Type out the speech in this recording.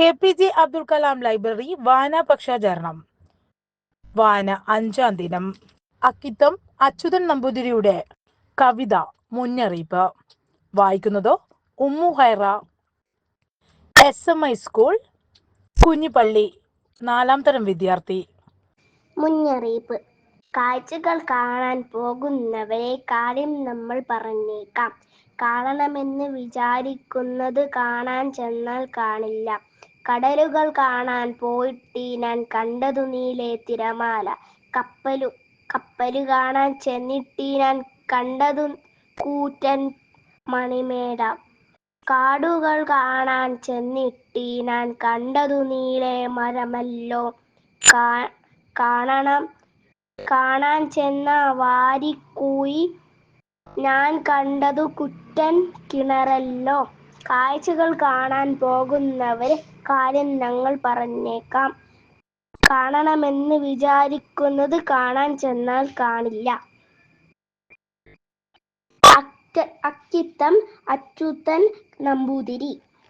A P J Abdul Kalam library വായന പക്ഷാചരണം. വായന അഞ്ചാം ദിനം. അക്കിത്തം അച്യുതൻ നമ്പൂതിരിയുടെ കവിത മുന്നറിയിപ്പ്. വായിക്കുന്നതോ? Ummu Haira. S M I school Kunjippally നാലാം തരം വിദ്യാർത്ഥി. മുന്നറിയിപ്പ്. കാഴ്ചകൾ കാണാൻ പോകുന്നവരെ കാര്യം നമ്മൾ പറഞ്ഞേക്കാം. കാണണമെന്ന് വിചാരിക്കുന്നത് കാണാൻ ചെന്നാൽ കാണില്ല. കടലുകൾ കാണാൻ പോയിട്ട് ഞാൻ കണ്ടതു നീലെ തിരമാല. കപ്പലു കപ്പൽ കാണാൻ ചെന്നിട്ട് ഞാൻ കണ്ടതു കൂറ്റൻ മണിമേട. കാടുകൾ കാണാൻ ചെന്നിട്ട് ഞാൻ കണ്ടതു നീലെ മരമല്ലോ. കാണണം കാണാൻ ചെന്ന വാരിക്കൂയി. ഞാൻ കണ്ടതു കുറ്റൻ കിണറല്ലോ. കാഴ്ചകൾ കാണാൻ പോകുന്നവരെ കാര്യം ഞങ്ങൾ പറഞ്ഞേക്കാം. കാണണമെന്ന് വിചാരിക്കുന്നത് കാണാൻ ചെന്നാൽ കാണില്ല. അക്ക അക്കിത്തം അച്യുതൻ നമ്പൂതിരി.